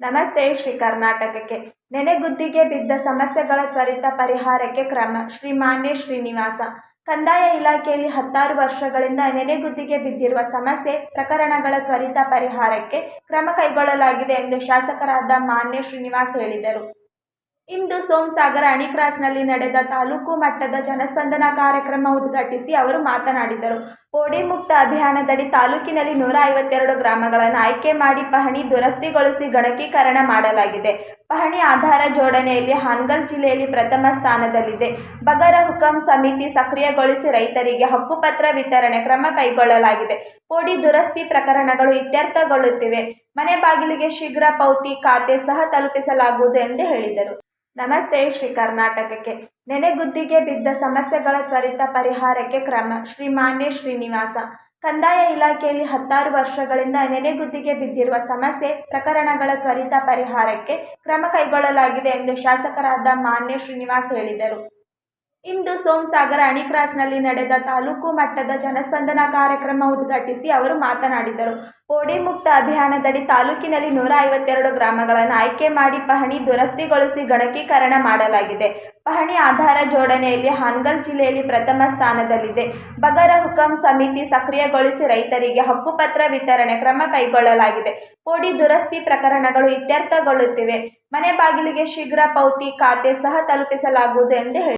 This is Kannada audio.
ನಮಸ್ತೆ, ಶ್ರೀ ಕರ್ನಾಟಕಕ್ಕೆ. ನೆನೆಗುದ್ದಿಗೆ ಬಿದ್ದ ಸಮಸ್ಯೆಗಳ ತ್ವರಿತ ಪರಿಹಾರಕ್ಕೆ ಕ್ರಮ. ಶ್ರೀ ಮಾನ್ಯ ಶ್ರೀನಿವಾಸ. ಕಂದಾಯ ಇಲಾಖೆಯಲ್ಲಿ ಹತ್ತಾರು ವರ್ಷಗಳಿಂದ ನೆನೆಗುದ್ದಿಗೆ ಬಿದ್ದಿರುವ ಸಮಸ್ಯೆ ಪ್ರಕರಣಗಳ ತ್ವರಿತ ಪರಿಹಾರಕ್ಕೆ ಕ್ರಮ ಕೈಗೊಳ್ಳಲಾಗಿದೆ ಎಂದು ಶಾಸಕರಾದ ಮಾನ್ಯ ಶ್ರೀನಿವಾಸ್ ಹೇಳಿದರು. ಇಂದು ಸೋಮಸಾಗರ ಅಣಿಕ್ರಾಸ್ನಲ್ಲಿ ನಡೆದ ತಾಲೂಕು ಮಟ್ಟದ ಜನಸ್ಪಂದನ ಕಾರ್ಯಕ್ರಮ ಉದ್ಘಾಟಿಸಿ ಅವರು ಮಾತನಾಡಿದರು. ಪೋಡಿ ಮುಕ್ತ ಅಭಿಯಾನದಡಿ ತಾಲೂಕಿನಲ್ಲಿ ನೂರ ಐವತ್ತೆರಡು ಗ್ರಾಮಗಳನ್ನು ಆಯ್ಕೆ ಮಾಡಿ ಪಹಣಿ ದುರಸ್ತಿಗೊಳಿಸಿ ಗಣಕೀಕರಣ ಮಾಡಲಾಗಿದೆ. ಪಹಣಿ ಆಧಾರ ಜೋಡಣೆಯಲ್ಲಿ ಹಾನ್ಗಲ್ ಜಿಲ್ಲೆಯಲ್ಲಿ ಪ್ರಥಮ ಸ್ಥಾನದಲ್ಲಿದೆ. ಬಗರ ಹುಕಂ ಸಮಿತಿ ಸಕ್ರಿಯಗೊಳಿಸಿ ರೈತರಿಗೆ ಹಕ್ಕುಪತ್ರ ವಿತರಣೆ ಕ್ರಮ ಕೈಗೊಳ್ಳಲಾಗಿದೆ. ಪೋಡಿ ದುರಸ್ತಿ ಪ್ರಕರಣಗಳು ಇತ್ಯರ್ಥಗೊಳ್ಳುತ್ತಿವೆ. ಮನೆ ಬಾಗಿಲಿಗೆ ಶೀಘ್ರ ಪೌತಿ ಖಾತೆ ಸಹ ತಲುಪಿಸಲಾಗುವುದು ಎಂದು ಹೇಳಿದರು. ನಮಸ್ತೆ ಶ್ರೀ ಕರ್ನಾಟಕಕ್ಕೆ. ನೆನೆಗುದ್ದಿಗೆ ಬಿದ್ದ ಸಮಸ್ಯೆಗಳ ತ್ವರಿತ ಪರಿಹಾರಕ್ಕೆ ಕ್ರಮ. ಶ್ರೀ ಮಾನ್ಯ ಶ್ರೀನಿವಾಸ. ಕಂದಾಯ ಇಲಾಖೆಯಲ್ಲಿ ಹತ್ತಾರು ವರ್ಷಗಳಿಂದ ನೆನೆಗುದ್ದಿಗೆ ಬಿದ್ದಿರುವ ಸಮಸ್ಯೆ ಪ್ರಕರಣಗಳ ತ್ವರಿತ ಪರಿಹಾರಕ್ಕೆ ಕ್ರಮ ಕೈಗೊಳ್ಳಲಾಗಿದೆ ಎಂದು ಶಾಸಕರಾದ ಮಾನ್ಯ ಶ್ರೀನಿವಾಸ್ ಹೇಳಿದರು. ಇಂದು ಸೋಮಸಾಗರ ಅಣಿಕ್ರಾಸ್ನಲ್ಲಿ ನಡೆದ ತಾಲೂಕು ಮಟ್ಟದ ಜನಸ್ಪಂದನ ಕಾರ್ಯಕ್ರಮ ಉದ್ಘಾಟಿಸಿ ಅವರು ಮಾತನಾಡಿದರು. ಪೋಡಿ ಮುಕ್ತ ಅಭಿಯಾನದಡಿ ತಾಲೂಕಿನಲ್ಲಿ ನೂರ ಐವತ್ತೆರಡು ಗ್ರಾಮಗಳನ್ನು ಆಯ್ಕೆ ಮಾಡಿ ಪಹಣಿ ದುರಸ್ತಿಗೊಳಿಸಿ ಗಣಕೀಕರಣ ಮಾಡಲಾಗಿದೆ. ಪಹಣಿ ಆಧಾರ ಜೋಡಣೆಯಲ್ಲಿ ಹಾನ್ಗಲ್ ಜಿಲ್ಲೆಯಲ್ಲಿ ಪ್ರಥಮ ಸ್ಥಾನದಲ್ಲಿದೆ. ಬಗರ ಹುಕಂ ಸಮಿತಿ ಸಕ್ರಿಯಗೊಳಿಸಿ ರೈತರಿಗೆ ಹಕ್ಕುಪತ್ರ ವಿತರಣೆ ಕ್ರಮ ಕೈಗೊಳ್ಳಲಾಗಿದೆ. ಪೋಡಿ ದುರಸ್ತಿ ಪ್ರಕರಣಗಳು ಇತ್ಯರ್ಥಗೊಳ್ಳುತ್ತಿವೆ. ಮನೆ ಬಾಗಿಲಿಗೆ ಶೀಘ್ರ ಪೌತಿ ಖಾತೆ ಸಹ ತಲುಪಿಸಲಾಗುವುದು ಎಂದು ಹೇಳಿದರು.